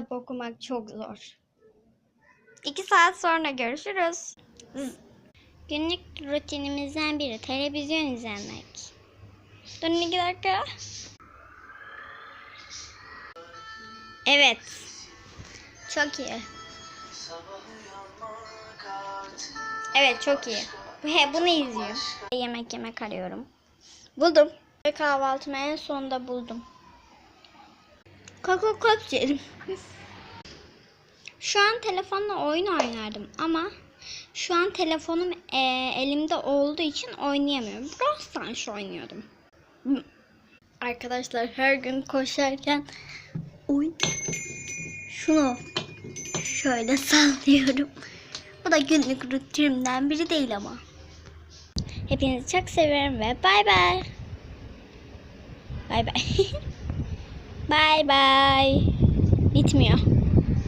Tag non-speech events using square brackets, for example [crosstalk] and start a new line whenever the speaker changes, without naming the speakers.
kitap okumak çok zor. İki saat sonra görüşürüz. Günlük rutinimizden biri televizyon izlemek. Dur iki dakika. Evet. Çok iyi. Evet çok iyi. He, bunu izliyor. Yemek yemek arıyorum. Buldum. Kahvaltımı en sonunda buldum. Koko kop yerim. Şu an telefonla oyun oynardım ama şu an telefonum e, elimde olduğu için oynayamıyorum. Brawl Stars oynuyordum. Arkadaşlar her gün koşarken oy şunu şöyle sallıyorum. Bu da günlük rutinimden biri değil ama. Hepinizi çok seviyorum ve bay bay. Bay bay. [laughs] bay bay. Bitmiyor.